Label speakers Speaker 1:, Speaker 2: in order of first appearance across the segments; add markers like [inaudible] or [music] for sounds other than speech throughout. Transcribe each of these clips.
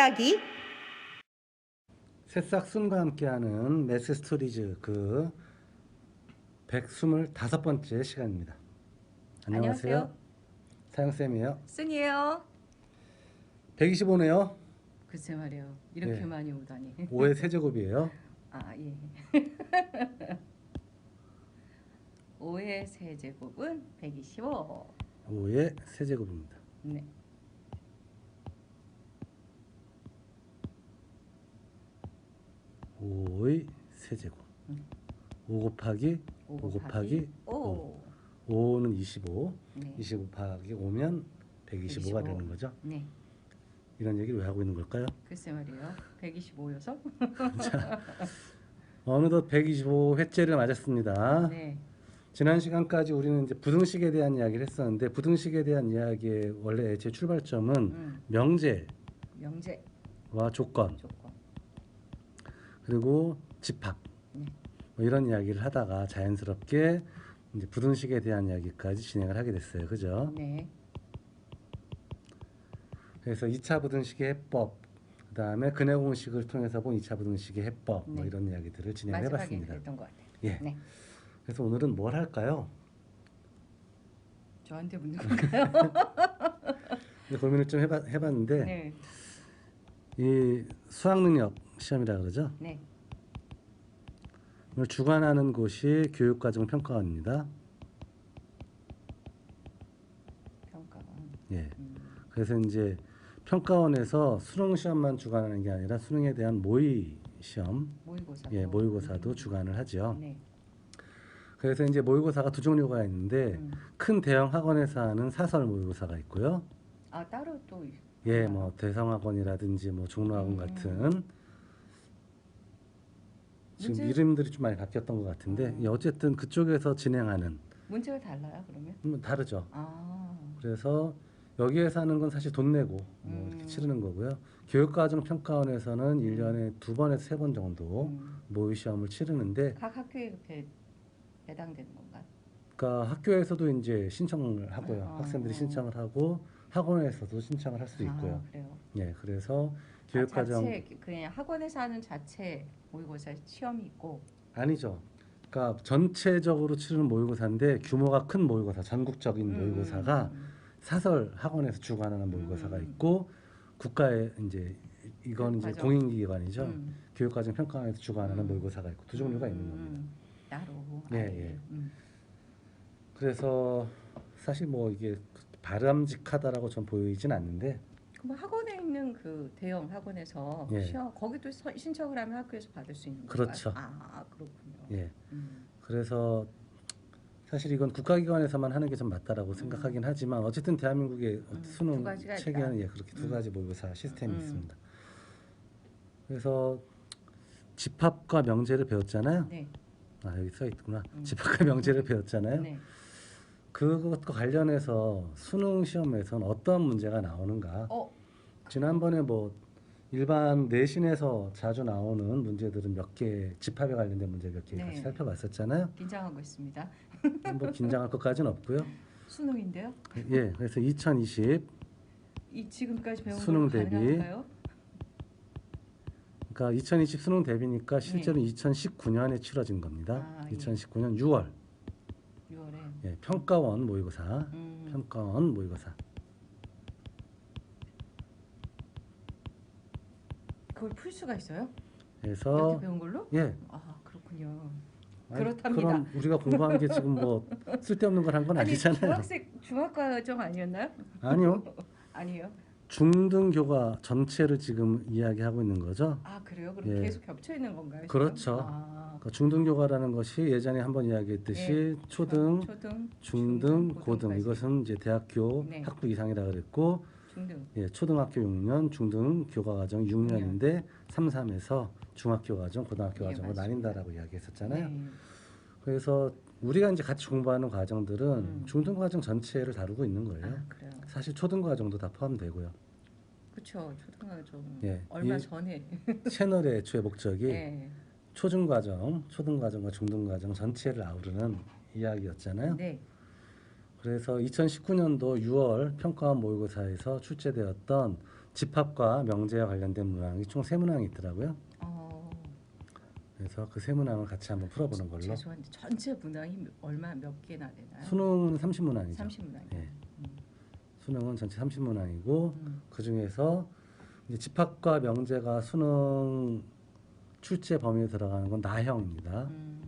Speaker 1: 이야기
Speaker 2: 새싹 순과 함께하는 매스 스토리즈 그 125번째 시간입니다. 안녕하세요.
Speaker 1: 안녕하세요.
Speaker 2: 사영쌤이에요.
Speaker 1: 승이에요.
Speaker 2: 125네요.
Speaker 1: 글쎄 말이에요. 이렇게
Speaker 2: 네.
Speaker 1: 많이 오다니.
Speaker 2: 5의 세제곱이에요. [laughs]
Speaker 1: 아 예. [laughs] 5의 세제곱은 125.
Speaker 2: 5의 세제곱입니다.
Speaker 1: 네.
Speaker 2: 오의 세제곱.
Speaker 1: 음.
Speaker 2: 5 곱하기
Speaker 1: 5
Speaker 2: 5 곱하기
Speaker 1: 5.
Speaker 2: 5 는 25.
Speaker 1: 네.
Speaker 2: 25 곱하기 5면 125가
Speaker 1: 125.
Speaker 2: 되는 거죠.
Speaker 1: 네.
Speaker 2: 이런 얘기를 왜 하고 있는 걸까요?
Speaker 1: 글쎄 말이에요. 125여서?
Speaker 2: 어느덧 125회째를 맞았습니다.
Speaker 1: 네.
Speaker 2: 지난 시간까지 우리는 이제 부등식에 대한 이야기를 했었는데 부등식에 대한 이야기의 원래 제 출발점은
Speaker 1: 음.
Speaker 2: 명제와
Speaker 1: 명제
Speaker 2: 조건
Speaker 1: 조건.
Speaker 2: 그리고 집합
Speaker 1: 네.
Speaker 2: 뭐 이런 이야기를 하다가 자연스럽게 이제 부등식에 대한 이야기까지 진행을 하게 됐어요. 그죠?
Speaker 1: 네.
Speaker 2: 그래서 2차 부등식의 해법 그 다음에 근해 공식을 통해서 본 2차 부등식의 해법 뭐
Speaker 1: 네.
Speaker 2: 이런 이야기들을 진행해 봤습니다.
Speaker 1: 그랬던 것 같아요.
Speaker 2: 예.
Speaker 1: 네.
Speaker 2: 그래서 오늘은 뭘 할까요?
Speaker 1: 저한테 묻는 건가요? [laughs]
Speaker 2: 고민을 좀 해봤, 해봤는데
Speaker 1: 네.
Speaker 2: 이 수학 능력 시험이라 그러죠.
Speaker 1: 네.
Speaker 2: 이걸 주관하는 곳이 교육과정 평가원입니다.
Speaker 1: 평가원.
Speaker 2: 예.
Speaker 1: 음.
Speaker 2: 그래서 이제 평가원에서 수능 시험만 주관하는 게 아니라 수능에 대한 모의 시험,
Speaker 1: 모의고사.
Speaker 2: 예, 모의고사도 주관을 하죠.
Speaker 1: 네.
Speaker 2: 그래서 이제 모의고사가 두 종류가 있는데
Speaker 1: 음.
Speaker 2: 큰 대형 학원에서 하는 사설 모의고사가 있고요.
Speaker 1: 아 따로 또 있-
Speaker 2: 예,
Speaker 1: 아.
Speaker 2: 뭐 대성학원이라든지 뭐 종로학원
Speaker 1: 음.
Speaker 2: 같은 지금
Speaker 1: 문제-
Speaker 2: 이름들이 좀 많이 바뀌었던 것 같은데
Speaker 1: 음.
Speaker 2: 예, 어쨌든 그쪽에서 진행하는
Speaker 1: 문제가 달라요 그러면?
Speaker 2: 음, 다르죠.
Speaker 1: 아.
Speaker 2: 그래서 여기에서 하는 건 사실 돈 내고 뭐 이렇게
Speaker 1: 음.
Speaker 2: 치르는 거고요. 교육과정 평가원에서는 일년에 두 번에서 세 번 정도
Speaker 1: 음.
Speaker 2: 모의 시험을 치르는데
Speaker 1: 각 학교에 배, 배당되는 건가?
Speaker 2: 그러니까 학교에서도 이제 신청을 하고요.
Speaker 1: 아.
Speaker 2: 학생들이 신청을 하고 학원에서도 신청을 할 수도 있고요.
Speaker 1: 아, 그래요.
Speaker 2: 예, 그래서
Speaker 1: 아,
Speaker 2: 교육과정
Speaker 1: 자체 그냥 학원에서 하는 자체 모의고사 시험이 있고.
Speaker 2: 아니죠. 그러니까 전체적으로 치르는 모의고사인데 규모가 큰 모의고사, 전국적인
Speaker 1: 음,
Speaker 2: 모의고사가
Speaker 1: 음,
Speaker 2: 사설 학원에서 주관하는 모의고사가
Speaker 1: 음.
Speaker 2: 있고 국가에 이제 이건 이제
Speaker 1: 교육과정.
Speaker 2: 공인기관이죠.
Speaker 1: 음.
Speaker 2: 교육과정 평가원에서 주관하는
Speaker 1: 음.
Speaker 2: 모의고사가 있고 두 종류가
Speaker 1: 음,
Speaker 2: 있는 겁니다.
Speaker 1: 음. 따로.
Speaker 2: 예.
Speaker 1: 예. 음.
Speaker 2: 그래서 사실 뭐 이게 바람직하다라고 전 보이진 않는데
Speaker 1: 그럼 학원에 있는 그 대형 학원에서
Speaker 2: 예.
Speaker 1: 시험 거기도 서- 신청을 하면 학교에서 받을 수 있는 건가요?
Speaker 2: 그렇죠.
Speaker 1: 아 그렇군요.
Speaker 2: 예
Speaker 1: 음.
Speaker 2: 그래서 사실 이건 국가기관에서만 하는 게 좀 맞다라고
Speaker 1: 음.
Speaker 2: 생각하긴 하지만 어쨌든 대한민국의
Speaker 1: 음, 두
Speaker 2: 수능 체계는. 예 그렇게 두
Speaker 1: 음.
Speaker 2: 가지 모의고사 시스템이
Speaker 1: 음.
Speaker 2: 있습니다. 그래서 집합과 명제를 배웠잖아요.
Speaker 1: 네.
Speaker 2: 아 여기 써 있구나.
Speaker 1: 음.
Speaker 2: 집합과 명제를 배웠잖아요.
Speaker 1: 네.
Speaker 2: 그것과 관련해서 수능 시험에서는 어떤 문제가 나오는가?
Speaker 1: 어.
Speaker 2: 지난번에 뭐 일반 내신에서 자주 나오는 문제들은 몇 개 집합에 관련된 문제 몇 개
Speaker 1: 네.
Speaker 2: 같이 살펴봤었잖아요.
Speaker 1: 긴장하고 있습니다.
Speaker 2: 뭐 [laughs] 긴장할 것까지는 없고요.
Speaker 1: 수능인데요.
Speaker 2: 예, 그래서 2020
Speaker 1: 이 지금까지 배운
Speaker 2: 수능
Speaker 1: 거
Speaker 2: 대비.
Speaker 1: 가능할까요?
Speaker 2: 그러니까 2020 수능 대비니까 실제로
Speaker 1: 네.
Speaker 2: 2019년에 치러진 겁니다.
Speaker 1: 아, 예.
Speaker 2: 2019년 6월
Speaker 1: 6월에.
Speaker 2: 예, 평가원 모의고사
Speaker 1: 음.
Speaker 2: 평가원 모의고사
Speaker 1: 그걸 풀 수가 있어요?
Speaker 2: 그래서
Speaker 1: 이렇게 배운 걸로?
Speaker 2: 예
Speaker 1: 아 그렇군요.
Speaker 2: 아니,
Speaker 1: 그렇답니다.
Speaker 2: 그럼 우리가 공부한 게 지금 뭐 쓸데없는 걸 한 건
Speaker 1: 아니
Speaker 2: 아니잖아요.
Speaker 1: 중학생 중학과정 아니었나요?
Speaker 2: 아니요. [laughs]
Speaker 1: 아니에요.
Speaker 2: 중등교과 전체를 지금 이야기하고 있는 거죠.
Speaker 1: 아 그래요? 그럼
Speaker 2: 예.
Speaker 1: 계속 겹쳐 있는 건가요? 지금?
Speaker 2: 그렇죠.
Speaker 1: 아,
Speaker 2: 그러니까 중등교과라는 것이 예전에 한번 이야기했듯이
Speaker 1: 예,
Speaker 2: 초등,
Speaker 1: 초등,
Speaker 2: 중등, 고등
Speaker 1: 고등까지.
Speaker 2: 이것은 이제 대학교
Speaker 1: 네.
Speaker 2: 학부 이상이라 그랬고
Speaker 1: 중등.
Speaker 2: 예, 초등학교 6년, 중등 교과 과정 6년인데 3, 3에서 중학교 과정, 고등학교
Speaker 1: 예,
Speaker 2: 과정으로
Speaker 1: 맞습니다.
Speaker 2: 나뉜다라고 이야기했었잖아요.
Speaker 1: 네.
Speaker 2: 그래서 우리가 이제 같이 공부하는 과정들은
Speaker 1: 음.
Speaker 2: 중등 과정 전체를 다루고 있는 거예요.
Speaker 1: 아 그래요.
Speaker 2: 사실 초등 과정도 다 포함되고요.
Speaker 1: 그렇죠. 초등학교
Speaker 2: 예,
Speaker 1: 얼마
Speaker 2: 이-
Speaker 1: 전에. [laughs]
Speaker 2: 채널의 애초의 목적이
Speaker 1: 네.
Speaker 2: 초중 과정, 초등 과정과 중등 과정 전체를 아우르는 이야기였잖아요.
Speaker 1: 네.
Speaker 2: 그래서 2019년도 6월 평가원 모의고사에서 출제되었던 집합과 명제와 관련된 문항이 총 세 문항이 있더라고요.
Speaker 1: 어,
Speaker 2: 그래서 그 세 문항을 같이 한번 풀어보는 걸로.
Speaker 1: 죄송한데 전체 문항이 얼마 몇 개나 되나요?
Speaker 2: 수능은 30문항이죠.
Speaker 1: 30문항.
Speaker 2: 예. 수능은 전체 30문항이고
Speaker 1: 음.
Speaker 2: 그 중에서 이제 집합과 명제가 수능 출제 범위에 들어가는 건 나형입니다.
Speaker 1: 음.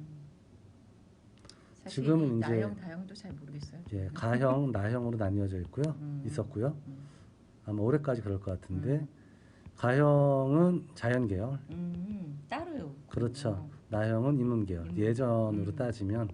Speaker 2: 지금은
Speaker 1: 이
Speaker 2: 이제-
Speaker 1: 나형 다형도 잘 모르겠어요.
Speaker 2: 예, 가형, 나형으로 나뉘어져 있고요.
Speaker 1: 음.
Speaker 2: 있었고요.
Speaker 1: 음.
Speaker 2: 아마 올해까지 그럴 것 같은데 가형은 자연 계열,
Speaker 1: 음, 따로요.
Speaker 2: 그렇죠. 나형은 인문 계열.
Speaker 1: 인문.
Speaker 2: 예전으로
Speaker 1: 음.
Speaker 2: 따지면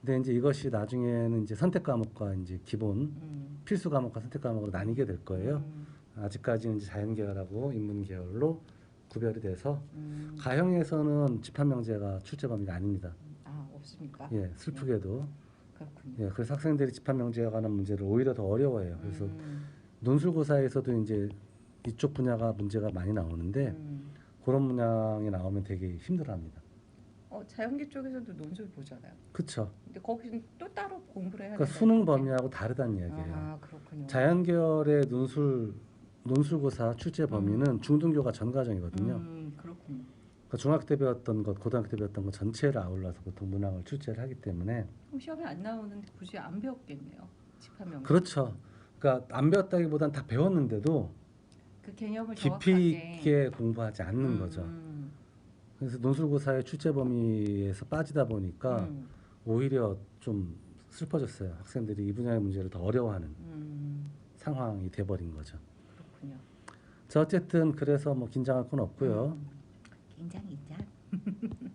Speaker 2: 근데 이제 이것이 나중에는 이제 선택 과목과 이제 기본
Speaker 1: 음.
Speaker 2: 필수 과목과 선택 과목으로 나뉘게 될 거예요.
Speaker 1: 음.
Speaker 2: 아직까지는 이제 자연 계열하고 인문 계열로 구별이 돼서
Speaker 1: 음.
Speaker 2: 가형에서는 집합 명제가 출제 범위가 아닙니다.
Speaker 1: 아 없습니까?
Speaker 2: 예, 슬프게도
Speaker 1: 그렇군요.
Speaker 2: 예, 그래서 학생들이 집합 명제에 관한 문제를 오히려 더 어려워해요. 그래서
Speaker 1: 음.
Speaker 2: 논술고사에서도 이제 이쪽 분야가 문제가 많이 나오는데
Speaker 1: 음.
Speaker 2: 그런 문항이 나오면 되게 힘들어합니다.
Speaker 1: 어, 자연계 쪽에서도 논술 보잖아요.
Speaker 2: 그렇죠.
Speaker 1: 근데 거기는 또 따로 공부를 해야
Speaker 2: 그러니까 수능. 범위하고 다르다는 이야기예요.
Speaker 1: 아 그렇군요.
Speaker 2: 자연 계열의 논술 논술고사 출제 범위는 중등교과 전 과정이거든요.
Speaker 1: 음, 그렇군요.
Speaker 2: 그러니까 중학교 때 배웠던 것, 고등학교 때 배웠던 것 전체를 아울러서 보통 문항을 출제를 하기 때문에
Speaker 1: 그럼 시험에 안 나오는데 굳이 안 배웠겠네요. 집합 명.
Speaker 2: 그렇죠. 그러니까 안 배웠다기보단 다 배웠는데도
Speaker 1: 그 개념을
Speaker 2: 깊이
Speaker 1: 정확하게
Speaker 2: 있게 공부하지 않는
Speaker 1: 음,
Speaker 2: 거죠.
Speaker 1: 음,
Speaker 2: 그래서 논술고사의 출제 범위에서 빠지다 보니까
Speaker 1: 음,
Speaker 2: 오히려 좀 슬퍼졌어요. 학생들이 이 분야의 문제를 더 어려워하는
Speaker 1: 음,
Speaker 2: 상황이 돼버린 거죠.
Speaker 1: 그렇군요.
Speaker 2: 자 어쨌든 그래서 뭐 긴장할 건 없고요.
Speaker 1: 음, 긴장 긴장. [laughs]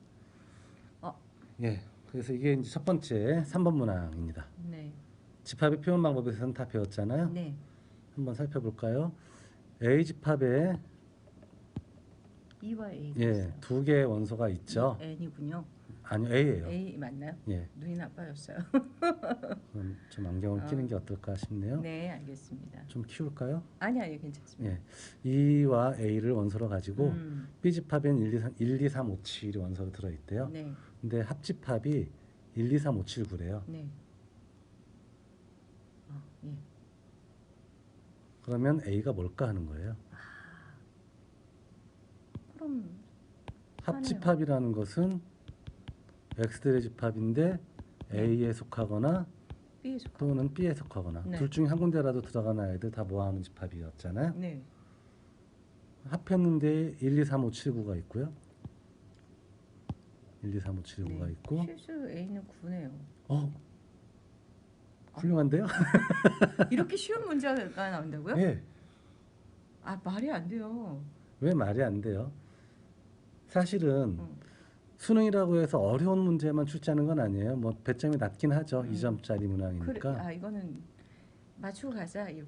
Speaker 2: 예. 그래서 이게 이제 첫 번째 3번 문항입니다.
Speaker 1: 네.
Speaker 2: 집합의 표현 방법에 대해서는 다 배웠잖아요.
Speaker 1: 네.
Speaker 2: 한번 살펴볼까요? 집합에
Speaker 1: E와 A.
Speaker 2: 예, 두 개의 원소가 있죠.
Speaker 1: N이군요.
Speaker 2: 아니요, A예요.
Speaker 1: A 맞나요?
Speaker 2: 예.
Speaker 1: 눈이 나빠졌어요.
Speaker 2: 그럼 좀 안경을
Speaker 1: 아.
Speaker 2: 끼는 게 어떨까 싶네요.
Speaker 1: 네, 알겠습니다.
Speaker 2: 좀 키울까요?
Speaker 1: 아니 아니 괜찮습니다.
Speaker 2: 예. E와 A를 원소로 가지고
Speaker 1: 음,
Speaker 2: B 집합엔 1, 2, 3, 1, 2, 3, 5, 7이 원소로 들어 있대요.
Speaker 1: 네,
Speaker 2: 근데 합집합이 1, 2, 3, 5, 7, 9래요.
Speaker 1: 네. 어, 예.
Speaker 2: 그러면 A가 뭘까 하는 거예요.
Speaker 1: 그럼
Speaker 2: 합집합이라는 것은 X들의 집합인데 A에 속하거나
Speaker 1: B에.
Speaker 2: 또는 B에 속하거나
Speaker 1: 네.
Speaker 2: 둘 중에 한 군데라도 들어가는 아이들 다 모아놓은 집합이었잖아요.
Speaker 1: 네.
Speaker 2: 합했는데 1, 2, 3, 5, 7, 9가 있고요. 1, 2, 3, 5, 7, 9가
Speaker 1: 네.
Speaker 2: 있고
Speaker 1: 실수 A는 9네요.
Speaker 2: 어 훌륭한데요? [laughs]
Speaker 1: 이렇게 쉬운 문제가 나온다고요?
Speaker 2: 예.
Speaker 1: 아 말이 안 돼요.
Speaker 2: 왜 말이 안 돼요? 사실은
Speaker 1: 음.
Speaker 2: 수능이라고 해서 어려운 문제만 출제하는 건 아니에요. 뭐 배점이 낮긴 하죠.
Speaker 1: 음.
Speaker 2: 2점짜리
Speaker 1: 그래,
Speaker 2: 문항이니까.
Speaker 1: 아 이거는 맞추고 가자
Speaker 2: 예,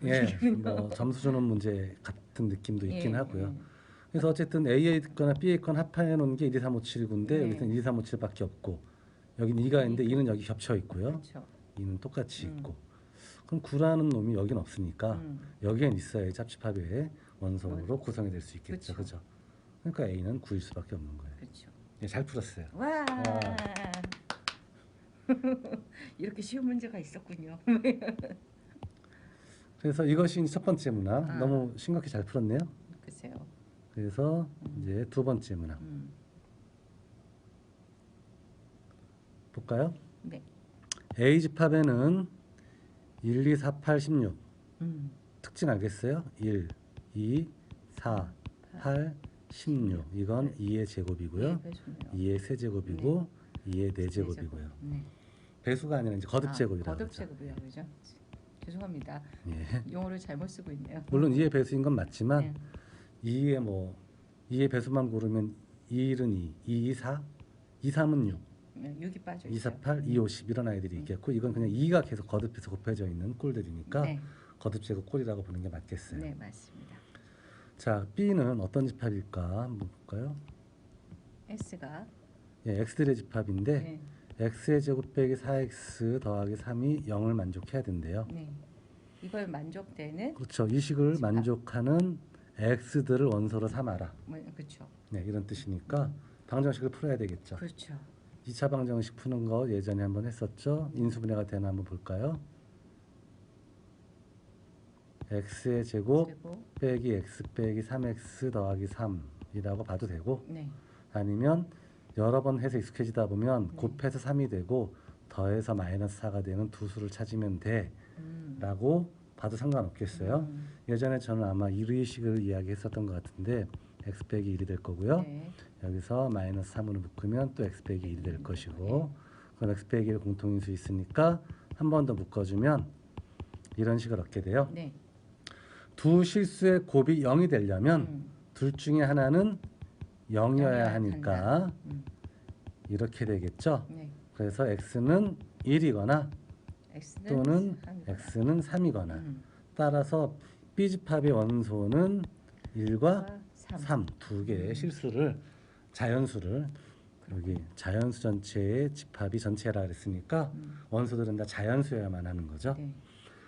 Speaker 2: 뭐 [laughs] 점수 주는 문제 같은 느낌도 있긴 하고요. 그래서 어쨌든 A에 있거나 B에 있거나 합해 놓은 게 1, 2, 3, 5, 7, 9인데
Speaker 1: 네.
Speaker 2: 여기서는 1, 2, 3, 5, 7밖에 없고 여기는 2가 있는데 2는 여기 겹쳐 있고요.
Speaker 1: 그렇죠.
Speaker 2: 2는 똑같이
Speaker 1: 음.
Speaker 2: 있고 그럼 9라는 놈이 여긴 없으니까
Speaker 1: 음.
Speaker 2: 여기엔 있어야 잡집합의 원소로 구성이 될 수 있겠죠.
Speaker 1: 그쵸.
Speaker 2: 그죠? 그러니까 A는 9일 수밖에 없는 거예요.
Speaker 1: 그렇죠.
Speaker 2: 예, 잘 풀었어요.
Speaker 1: 와. [laughs] 이렇게 쉬운 문제가 있었군요. [laughs]
Speaker 2: 그래서 이것이 첫 번째 문항
Speaker 1: 아.
Speaker 2: 너무 심각히 잘 풀었네요.
Speaker 1: 글쎄요.
Speaker 2: 그래서 이제 두 번째 문항
Speaker 1: 음.
Speaker 2: 볼까요?
Speaker 1: 네.
Speaker 2: A 집합에는 1, 2, 4, 8, 16
Speaker 1: 음.
Speaker 2: 특징 알겠어요? 1, 2, 4, 8, 16 이건 2의 제곱이고요.
Speaker 1: 네, 배수네요.
Speaker 2: 2의 세제곱이고 2의 네제곱이고요.
Speaker 1: 네.
Speaker 2: 배수가 아니라 이제 거듭 제곱이라고
Speaker 1: 아, 거듭. 제곱이요, 그죠? 죄송합니다.
Speaker 2: 예.
Speaker 1: 용어를 잘못 쓰고 있네요.
Speaker 2: 물론 2의 배수인 건 맞지만
Speaker 1: 네.
Speaker 2: 2의 뭐 2의 배수만 고르면 2, 1은 2, 2, 2, 4, 2, 3은 6,
Speaker 1: 네, 6이 빠져
Speaker 2: 2, 4,
Speaker 1: 있어요.
Speaker 2: 8, 2, 50 이런 아이들이 있겠고 이건 그냥 2가 계속 거듭해서 곱해져 있는 꼴들이니까
Speaker 1: 네,
Speaker 2: 거듭 제곱 꼴이라고 보는 게 맞겠어요.
Speaker 1: 네 맞습니다.
Speaker 2: 자, B는 어떤 집합일까 한번 볼까요?
Speaker 1: S가
Speaker 2: 예, X들의 집합인데
Speaker 1: 네,
Speaker 2: X의 제곱 빼기 4X 더하기 3이 0을 만족해야 된대요.
Speaker 1: 네. 이걸 만족되는
Speaker 2: 그렇죠. 이 식을
Speaker 1: 집합.
Speaker 2: 만족하는 X들을 원소로 삼아라.
Speaker 1: 뭐, 그렇죠.
Speaker 2: 네, 이런 뜻이니까 방정식을 풀어야 되겠죠.
Speaker 1: 그렇죠.
Speaker 2: 2차 방정식 푸는 거 예전에 한번 했었죠. 인수분해가 되나 한번 볼까요? x의 제곱
Speaker 1: 제곱.
Speaker 2: 빼기 x 빼기 3x 더하기 3이라고 봐도 되고
Speaker 1: 네.
Speaker 2: 아니면 여러 번 해서 익숙해지다 보면
Speaker 1: 네.
Speaker 2: 곱해서 3이 되고 더해서 마이너스 4가 되는 두 수를 찾으면
Speaker 1: 음.
Speaker 2: 돼라고 봐도 상관없겠어요.
Speaker 1: 음.
Speaker 2: 예전에 저는 아마 1의식을 이야기했었던 것 같은데 x 빼기 1이 될 거고요.
Speaker 1: 네.
Speaker 2: 여기서 마이너스 3으로 묶으면 또 x 빼기 1이 될
Speaker 1: 음,
Speaker 2: 것이고 그럼 x 빼기 1 공통인수 있으니까 한 번 더 묶어주면 이런 식을 얻게 돼요.
Speaker 1: 네.
Speaker 2: 두 실수의 곱이 0이 되려면
Speaker 1: 음.
Speaker 2: 둘 중에 하나는 0이어야
Speaker 1: 영이어야
Speaker 2: 하니까
Speaker 1: 음.
Speaker 2: 이렇게 되겠죠.
Speaker 1: 네.
Speaker 2: 그래서 x는 1이거나
Speaker 1: x는
Speaker 2: 또는
Speaker 1: 삼이거나.
Speaker 2: x는 3이거나
Speaker 1: 음.
Speaker 2: 따라서 B집합의 원소는 1과
Speaker 1: 3.
Speaker 2: 3두 개의
Speaker 1: 음.
Speaker 2: 실수를 자연수를 여기 자연수 전체의 집합이 전체라 그랬으니까
Speaker 1: 음.
Speaker 2: 원소들은 다 자연수여야만 하는 거죠.
Speaker 1: 네.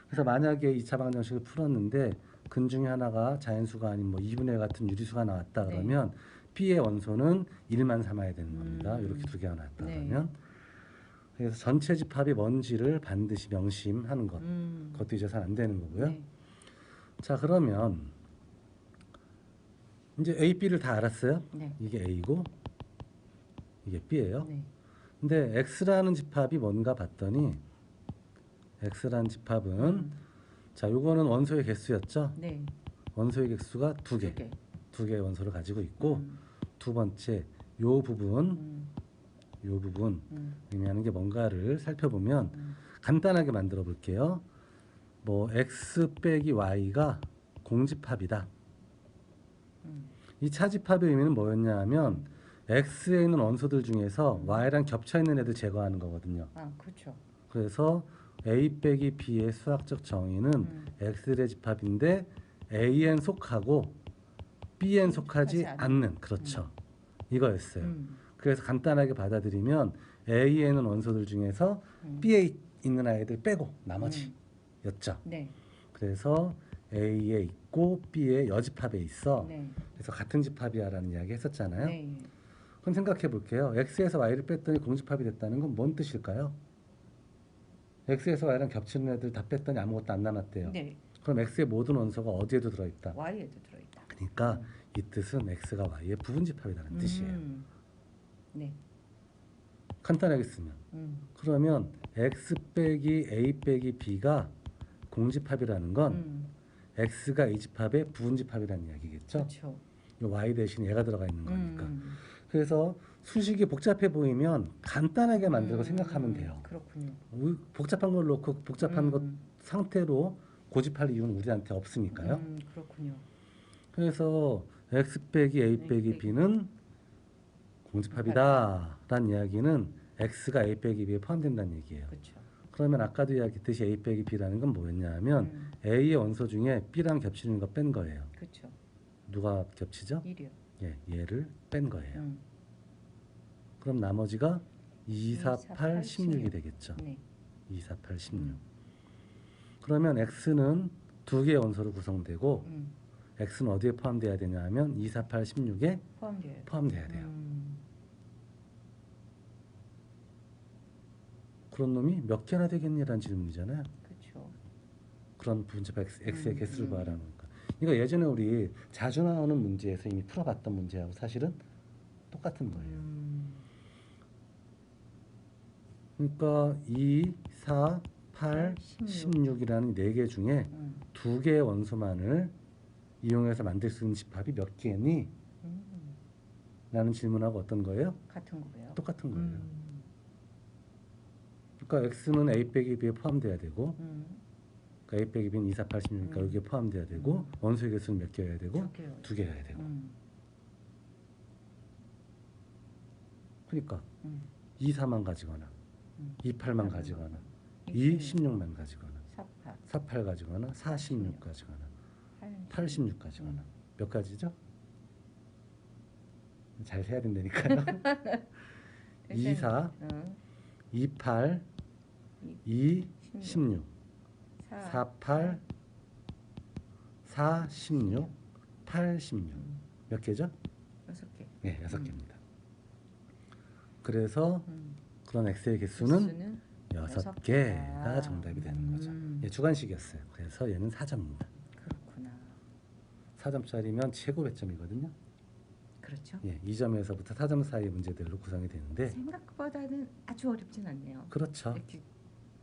Speaker 2: 그래서 만약에 2차 방정식을 풀었는데 근 중에 하나가 자연수가 아닌 뭐 2분의 1 같은 유리수가 나왔다
Speaker 1: 네.
Speaker 2: 그러면 B의 원소는 1만 삼아야 되는 겁니다.
Speaker 1: 음.
Speaker 2: 이렇게 두 개가 나왔다
Speaker 1: 네.
Speaker 2: 그러면 그래서 전체 집합이 뭔지를 반드시 명심하는 것.
Speaker 1: 음.
Speaker 2: 그것도 잊어서는 안 되는 거고요.
Speaker 1: 네.
Speaker 2: 자 그러면 이제 A, B를 다 알았어요.
Speaker 1: 네.
Speaker 2: 이게 A고 이게 B예요.
Speaker 1: 네.
Speaker 2: 근데 X라는 집합이 뭔가 봤더니 X라는 집합은
Speaker 1: 음.
Speaker 2: 자 요거는 원소의 개수였죠.
Speaker 1: 네.
Speaker 2: 원소의 개수가 두 개,
Speaker 1: 두 개.
Speaker 2: 개의 원소를 가지고 있고
Speaker 1: 음.
Speaker 2: 두 번째 요 부분,
Speaker 1: 음.
Speaker 2: 요 부분
Speaker 1: 음.
Speaker 2: 의미하는 게 뭔가를 살펴보면
Speaker 1: 음.
Speaker 2: 간단하게 만들어 볼게요. 뭐 x 빼기 y가 공집합이다.
Speaker 1: 음.
Speaker 2: 이 차집합의 의미는 뭐였냐 하면 x에 있는 원소들 중에서 y랑 겹쳐 있는 애들 제거하는 거거든요.
Speaker 1: 아, 그렇죠.
Speaker 2: 그래서 a 빼기 b의 수학적 정의는
Speaker 1: 음.
Speaker 2: x들의 집합인데 a엔 속하고 b엔 속하지. 않는 그렇죠. 이거였어요.
Speaker 1: 음.
Speaker 2: 그래서 간단하게 받아들이면 a에는 원소들 중에서
Speaker 1: 음.
Speaker 2: b에 있는 아이들 빼고 나머지였죠.
Speaker 1: 음. 네.
Speaker 2: 그래서 a에 있 고 b에 여집합에 있어.
Speaker 1: 네.
Speaker 2: 그래서 같은 집합이야라는 이야기 했었잖아요.
Speaker 1: 네.
Speaker 2: 그럼 생각해 볼게요. x에서 y를 뺐더니 공집합이 됐다는 건 뭔 뜻일까요? x에서 y랑 겹치는 애들 다 뺐더니 아무것도 안 남았대요.
Speaker 1: 네.
Speaker 2: 그럼 x의 모든 원소가 어디에도 들어있다.
Speaker 1: y에도 들어있다.
Speaker 2: 그러니까 이 뜻은 x가 y의 부분집합이라는 뜻이에요.
Speaker 1: 음. 네.
Speaker 2: 간단하게 쓰면
Speaker 1: 음.
Speaker 2: 그러면 x 빼기 a 빼기 b가 공집합이라는 건
Speaker 1: 음.
Speaker 2: X가 이 집합의 부분집합이라는 이야기겠죠.
Speaker 1: 그렇죠.
Speaker 2: 이 y 대신 얘가 들어가 있는 거니까.
Speaker 1: 음.
Speaker 2: 그래서 수식이 복잡해 보이면 간단하게 만들고
Speaker 1: 음.
Speaker 2: 생각하면 돼요.
Speaker 1: 그렇군요.
Speaker 2: 복잡한 걸 놓고 복잡한
Speaker 1: 음.
Speaker 2: 것 상태로 고집할 이유는 우리한테 없으니까요.
Speaker 1: 음, 그렇군요.
Speaker 2: 그래서 x 빼기 a 빼기 b는 공집합이다라는 이야기는 x가 a 빼기 b에 포함된다는 얘기예요.
Speaker 1: 그렇죠.
Speaker 2: 그러면 아까도 이야기했듯이 a 빼기 b라는 건 뭐였냐면
Speaker 1: 음.
Speaker 2: a의 원소 중에 b랑 겹치는 거 뺀 거예요.
Speaker 1: 그렇죠.
Speaker 2: 누가 겹치죠?
Speaker 1: 1이요.
Speaker 2: 예, 얘를 뺀 거예요.
Speaker 1: 음.
Speaker 2: 그럼 나머지가 2, 4, 8,
Speaker 1: 8,
Speaker 2: 16이
Speaker 1: 16.
Speaker 2: 되겠죠.
Speaker 1: 네.
Speaker 2: 2, 4, 8, 16.
Speaker 1: 음.
Speaker 2: 그러면 x는 두 개의 원소로 구성되고
Speaker 1: 음.
Speaker 2: x는 어디에 포함돼야 되냐 하면 2, 4, 8, 16에
Speaker 1: 포함돼요.
Speaker 2: 포함돼야 돼요.
Speaker 1: 음.
Speaker 2: 그런 놈이 몇 개나 되겠니라는 질문이잖아요.
Speaker 1: 그렇죠.
Speaker 2: 그런 분집 x, x의
Speaker 1: 음,
Speaker 2: 개수를
Speaker 1: 음.
Speaker 2: 구하라는 거니까. 이거 예전에 우리 자주 나오는 문제에서 이미 풀어봤던 문제하고 사실은 똑같은 거예요.
Speaker 1: 음.
Speaker 2: 그러니까 2, 4, 8,
Speaker 1: 16.
Speaker 2: 16이라는 네 개 중에
Speaker 1: 음.
Speaker 2: 두 개의 원소만을 이용해서 만들 수 있는 집합이 몇 개니?
Speaker 1: 음.
Speaker 2: 라는 질문하고 어떤 거예요?
Speaker 1: 같은 거예요.
Speaker 2: 똑같은 거예요.
Speaker 1: 음.
Speaker 2: 그러니까 x는 a 빼기 b에 포함돼야 되고
Speaker 1: 음.
Speaker 2: 그러니까 a 빼기 b는 2, 4, 8, 16이니까
Speaker 1: 음.
Speaker 2: 여기에 포함돼야 되고
Speaker 1: 음.
Speaker 2: 원소의 개수는 몇 개여야 되고
Speaker 1: 두
Speaker 2: 개여야 되고
Speaker 1: 음.
Speaker 2: 그러니까
Speaker 1: 음.
Speaker 2: 2, 4만 가지거나
Speaker 1: 음.
Speaker 2: 2, 8만 가지거나 2, 16만 가지거나
Speaker 1: 48,
Speaker 2: 4, 8 가지거나 4, 16 가지거나 8, 16 가지거나 몇 가지죠? 잘 세야 된다니까요. 2, 4,
Speaker 1: 응.
Speaker 2: 2, 8, 2, 16,
Speaker 1: 4,
Speaker 2: 4, 8, 4, 16, 8, 16. 몇 개죠?
Speaker 1: 여섯 개.
Speaker 2: 네, 여섯
Speaker 1: 음.
Speaker 2: 개입니다. 그래서
Speaker 1: 음.
Speaker 2: 그런 x의 개수는 여섯 개가. 정답이 되는 거죠.
Speaker 1: 음.
Speaker 2: 예, 주관식이었어요. 그래서 얘는 4점입니다. 4점짜리면 최고 배점이거든요.
Speaker 1: 그렇죠.
Speaker 2: 예, 2점에서부터 4점 사이의 문제들로 구성이 되는데
Speaker 1: 생각보다는 아주 어렵진 않네요.
Speaker 2: 그렇죠.
Speaker 1: 이렇게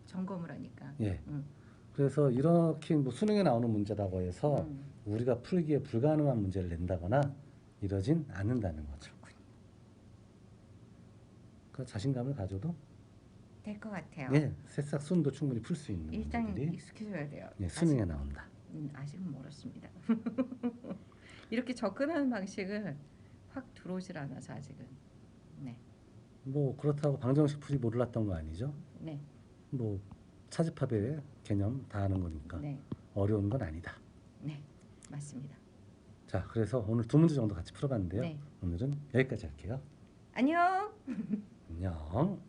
Speaker 1: 점검을 하니까.
Speaker 2: 예.
Speaker 1: 음.
Speaker 2: 그래서 이렇게 뭐 수능에 나오는 문제라고 해서
Speaker 1: 음.
Speaker 2: 우리가 풀기에 불가능한 문제를 낸다거나 이러진 않는다는 거죠. 그 자신감을 가져도
Speaker 1: 될 것 같아요.
Speaker 2: 예, 새싹 순도 충분히 풀 수 있는
Speaker 1: 일단
Speaker 2: 문제들이
Speaker 1: 익숙해져야 돼요.
Speaker 2: 예,
Speaker 1: 아직-
Speaker 2: 수능에 나온다.
Speaker 1: 음, 아직은 멀었습니다. [laughs] 이렇게 접근하는 방식은 확 들어오질 않아서 아직은. 네,
Speaker 2: 뭐 그렇다고 방정식 풀이 몰랐던 거 아니죠?
Speaker 1: 네,
Speaker 2: 뭐 차집합의 개념 다 아는 거니까
Speaker 1: 네,
Speaker 2: 어려운 건 아니다.
Speaker 1: 네, 맞습니다.
Speaker 2: 자, 그래서 오늘 두 문제 정도 같이 풀어봤는데요.
Speaker 1: 네,
Speaker 2: 오늘은 여기까지 할게요.
Speaker 1: 안녕. [laughs]
Speaker 2: 안녕.